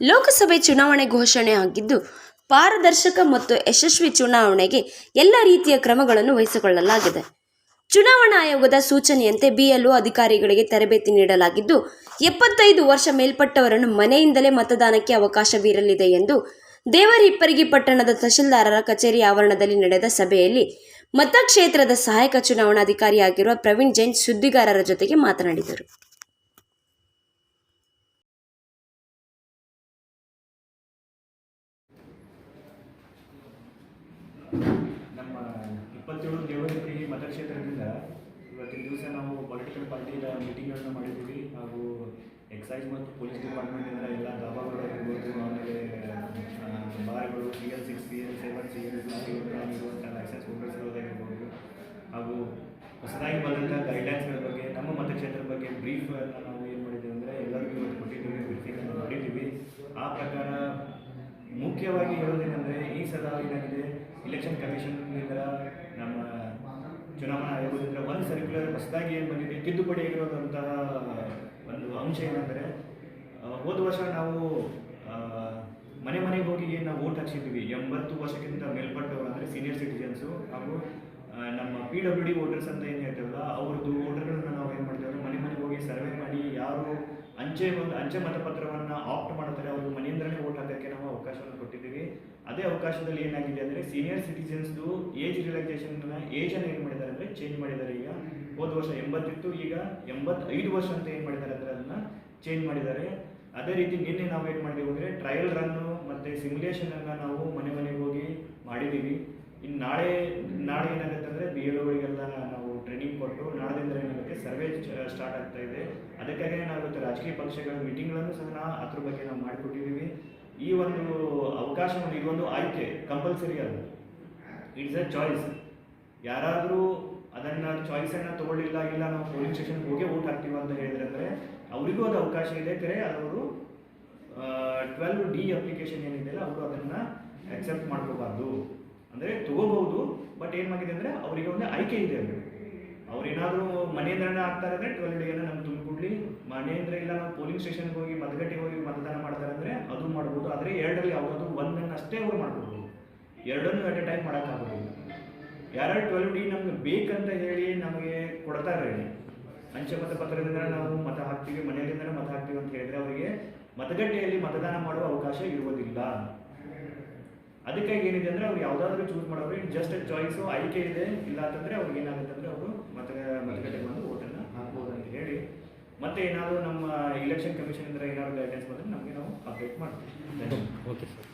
ಲೋಕಸಭೆ ಚುನಾವಣೆ ಘೋಷಣೆ ಆಗಿದ್ದು, ಪಾರದರ್ಶಕ ಮತ್ತು ಯಶಸ್ವಿ ಚುನಾವಣೆಗೆ ಎಲ್ಲ ರೀತಿಯ ಕ್ರಮಗಳನ್ನು ವಹಿಸಿಕೊಳ್ಳಲಾಗಿದೆ. ಚುನಾವಣಾ ಆಯೋಗದ ಸೂಚನೆಯಂತೆ ಬಿಎಲ್ಒ ಅಧಿಕಾರಿಗಳಿಗೆ ತರಬೇತಿ ನೀಡಲಾಗಿದ್ದು, ಎಪ್ಪತ್ತೈದು ವರ್ಷ ಮೇಲ್ಪಟ್ಟವರನ್ನು ಮನೆಯಿಂದಲೇ ಮತದಾನಕ್ಕೆ ಅವಕಾಶವಿರಲಿದೆ ಎಂದು ದೇವರಿಪ್ಪರಿಗಿ ಪಟ್ಟಣದ ತಹಶೀಲ್ದಾರರ ಕಚೇರಿ ಆವರಣದಲ್ಲಿ ನಡೆದ ಸಭೆಯಲ್ಲಿ ಮತಕ್ಷೇತ್ರದ ಸಹಾಯಕ ಚುನಾವಣಾಧಿಕಾರಿಯಾಗಿರುವ ಪ್ರವೀಣ್ ಜೈನ್ ಸುದ್ದಿಗಾರರ ಜೊತೆಗೆ ಮಾತನಾಡಿದರು. ನಮ್ಮ ಇಪ್ಪತ್ತೇಳು ದೇವರಿಗೆ ಮತಕ್ಷೇತ್ರದಿಂದ ಇವತ್ತಿನ ದಿವಸ ನಾವು ಪೊಲಿಟಿಕಲ್ ಪಾರ್ಟಿಯ ಮೀಟಿಂಗ್ಗಳನ್ನು ಮಾಡಿದ್ದೀವಿ. ಹಾಗೂ ಎಕ್ಸೈಸ್ ಮತ್ತು ಪೊಲೀಸ್ ಡಿಪಾರ್ಟ್ಮೆಂಟಿಂದ ಎಲ್ಲ ದಾಬಾಗಳಾಗಿರ್ಬೋದು ಆಮೇಲೆ ಬಾರ್ಗಳು C L six C L seven C L ಇರುವಂಥ ಲೈಸೆನ್ಸ್ ಹೋಲ್ಡರ್ಸ್ ಇರೋದಾಗಿರ್ಬೋದು ಹಾಗೂ ಹೊಸದಾಗಿ ಬಂದಂಥ ಗೈಡ್ಲೈನ್ಸ್ಗಳ ಬಗ್ಗೆ, ನಮ್ಮ ಮತಕ್ಷೇತ್ರದ ಬಗ್ಗೆ ಬ್ರೀಫ್ ನಾವು ಏನು ಮಾಡಿದ್ದೀವಿ ಅಂದರೆ ಎಲ್ಲರಿಗೂ ಇವತ್ತು ಕೊಟ್ಟಿದ್ದೀವಿ ಬ್ರೀಫಿಂಗನ್ನು ಮಾಡಿದ್ದೀವಿ. ಆ ಪ್ರಕಾರ ಮುಖ್ಯವಾಗಿ ಹೇಳೋದೇನೆಂದರೆ ಈ ಸಲ ಏನಾಗಿದೆ ಇಲೆಕ್ಷನ್ ಕಮಿಷನ್ನಿಂದ ನಮ್ಮ ಚುನಾವಣಾ ಆಯೋಗದಿಂದ ಒಂದು ಸರ್ಕ್ಯುಲರ್ ಹೊಸದಾಗಿ ಏನು ಬಂದಿದೆ, ತಿದ್ದುಪಡಿ ಆಗಿರೋದಂತಹ ಒಂದು ಅಂಶ ಏನಂದರೆ ಹೋದ ವರ್ಷ ನಾವು ಮನೆ ಮನೆಗೆ ಹೋಗಿ ಏನು ನಾವು ಓಟ್ ಹಾಕ್ಸಿದ್ವಿ, ಎಂಬತ್ತು ವರ್ಷಕ್ಕಿಂತ ಮೇಲ್ಪಟ್ಟವರು ಅಂದರೆ ಸೀನಿಯರ್ ಸಿಟಿಜನ್ಸು ಹಾಗೂ ನಮ್ಮ ಪಿ ಡಬ್ಲ್ಯೂ ಡಿ ವೋಟರ್ಸ್ ಅಂತ ಏನು ಹೇಳ್ತೇವಲ್ಲ, ಅವ್ರದ್ದು ವೋಟರ್ಗಳನ್ನ ನಾವು ಏನು ಮಾಡ್ತೇವೆ ಮನೆ ಮನೆಗೆ ಹೋಗಿ ಸರ್ವೆ ಮಾಡಿ, ಯಾರು ಅಂಚೆ ಒಂದು ಅಂಚೆ ಮತಪತ್ರವನ್ನು ಆಪ್ಟ್ ಮಾಡ್ತಾರೆ. ಅವರು ಮನೆಯಿಂದಲೇ ಓಟ್ ಹಾಕೋಕ್ಕೆ ನಾವು ಅವಕಾಶವನ್ನು ಕೊಟ್ಟಿದ್ದೀವಿ. ಅದೇ ಅವಕಾಶದಲ್ಲಿ ಏನಾಗಿದೆ ಅಂದರೆ ಸೀನಿಯರ್ ಸಿಟಿಸನ್ಸ್ದು ಏಜ್ ರಿಲ್ಯಾಕ್ಸೇಷನ್ನ ಏಜನ್ನು ಏನು ಮಾಡಿದ್ದಾರೆ ಅಂದರೆ ಚೇಂಜ್ ಮಾಡಿದ್ದಾರೆ ಈಗ. ಹೋದ ವರ್ಷ ಎಂಬತ್ತಿತ್ತು ಈಗ ಎಂಬತ್ತೈದು ವರ್ಷ ಅಂತ ಏನು ಮಾಡಿದ್ದಾರೆ ಅಂದರೆ ಅದನ್ನು ಚೇಂಜ್ ಮಾಡಿದ್ದಾರೆ. ಅದೇ ರೀತಿ ನಿನ್ನೆ ನಾವು ಏನು ಮಾಡಿದೀವಿ ಅಂದರೆ ಟ್ರಯಲ್ ರನ್ನು ಮತ್ತು ಸಿಮ್ಯುಲೇಷನನ್ನು ನಾವು ಮನೆ ಮನೆಗೆ ಹೋಗಿ ಮಾಡಿದ್ದೀವಿ. ಇನ್ನು ನಾಳೆ ನಾಳೆ ಏನಾಗುತ್ತೆ ಅಂದರೆ ಬಿ ಎಲ್ಗಳಿಗೆಲ್ಲ ನಾವು ಸರ್ವೆ ಸ್ಟಾರ್ಟ್ ಆಗ್ತಾ ಇದೆ. ಅದಕ್ಕಾಗಿ ಏನಾಗುತ್ತೆ ರಾಜಕೀಯ ಪಕ್ಷಗಳ ಮೀಟಿಂಗ್ಗಳನ್ನು ಸಹ ಅದ್ರ ಬಗ್ಗೆ ನಾವು ಮಾಡಿಕೊಟ್ಟಿದ್ದೀವಿ. ಈ ಒಂದು ಅವಕಾಶವನ್ನು ಇದೊಂದು ಆಯ್ಕೆ ಕಂಪಲ್ಸರಿ ಅದು ಇಟ್ಸ್ ಎ ಚಾಯ್ಸ್ ಯಾರಾದರೂ ಅದನ್ನು ಚಾಯ್ಸನ್ನು ತಗೊಳ್ಳಿಲ್ಲ, ಇಲ್ಲ ನಾವು ಪೊಲೀಸ್ ಸ್ಟೇಷನ್ಗೆ ಹೋಗಿ ಓಟ್ ಹಾಕ್ತೀವಿ ಅಂತ ಹೇಳಿದ್ರೆ ಅಂದರೆ ಅವರಿಗೂ ಅದು ಅವಕಾಶ ಇದೆ. ಕರೆ ಅವರು ಟ್ವೆಲ್ವ್ ಡಿ ಅಪ್ಲಿಕೇಶನ್ ಏನಿದೆಯಲ್ಲ ಅವರು ಅದನ್ನು ಅಕ್ಸೆಪ್ಟ್ ಮಾಡ್ಕೋಬಾರ್ದು. ಅಂದರೆ ತಗೋಬಹುದು ಬಟ್ ಏನಾಗಿದೆ ಅಂದರೆ ಅವರಿಗೆ ಒಂದು ಆಯ್ಕೆ ಇದೆ ಅಲ್ಲಿ. ಅವ್ರೇನಾದರೂ ಮನೆಯಿಂದನೇ ಆಗ್ತಾರೆ ಅಂದರೆ ಟ್ವೆಲ್ ಡಿಯನ್ನು ನಮ್ಗೆ ತುಂಬಿಕೊಡ್ಲಿ. ಮನೆಯಿಂದ ಇಲ್ಲ ನಾವು ಪೋಲಿಂಗ್ ಸ್ಟೇಷನ್ಗೆ ಹೋಗಿ ಮತಗಟ್ಟೆಗೆ ಹೋಗಿ ಮತದಾನ ಮಾಡ್ತಾರೆ ಅಂದ್ರೆ ಅದು ಮಾಡ್ಬೋದು. ಆದರೆ ಎರಡರಲ್ಲಿ ಯಾವುದಾದ್ರು ಒಂದನ್ನು ಅಷ್ಟೇ ಅವ್ರು ಮಾಡ್ಬೋದು ಎರಡನ್ನೂ ಎಟ್ ಎ ಟೈಮ್ ಮಾಡೋಕ್ಕಾಗೋದಿಲ್ಲ. ಯಾರು ಟ್ವೆಲ್ ಡಿ ನಮ್ಗೆ ಬೇಕಂತ ಹೇಳಿ ನಮಗೆ ಕೊಡ್ತಾರೆ ಅಂಚೆ ಮತ ಪತ್ರದಿಂದ ನಾವು ಮತ ಹಾಕ್ತೀವಿ ಮನೆಯಲ್ಲಿಂದಲೇ ಮತ ಹಾಕ್ತೀವಿ ಅಂತ ಹೇಳಿದ್ರೆ ಅವರಿಗೆ ಮತಗಟ್ಟೆಯಲ್ಲಿ ಮತದಾನ ಮಾಡುವ ಅವಕಾಶ ಇರುವುದಿಲ್ಲ. ಅದಕ್ಕಾಗಿ ಏನಿದೆ ಅಂದರೆ ಅವ್ರು ಯಾವುದಾದ್ರೂ ಚೂಸ್ ಮಾಡೋರು ಜಸ್ಟ್ ಚಾಯ್ಸು ಆಯ್ಕೆ ಇದೆ, ಇಲ್ಲ ಅಂತಂದರೆ ಅವ್ರಿಗೆ ಏನಾಗುತ್ತೆ ಅಂದರೆ ಅವರು ಮತ ಮತಗಟ್ಟೆಗೆ ಬಂದು ಓಟನ್ನು ಹಾಕ್ಬೋದು ಅಂತ ಹೇಳಿ. ಮತ್ತೆ ಏನಾದರೂ ನಮ್ಮ ಇಲೆಕ್ಷನ್ ಇಂದ ಏನಾದರೂ ಗೈಡೆನ್ಸ್ ಬಂದರೆ ನಮಗೆ ನಾವು ಅಪ್ಡೇಟ್ ಮಾಡ್ತೀವಿ. Okay sir.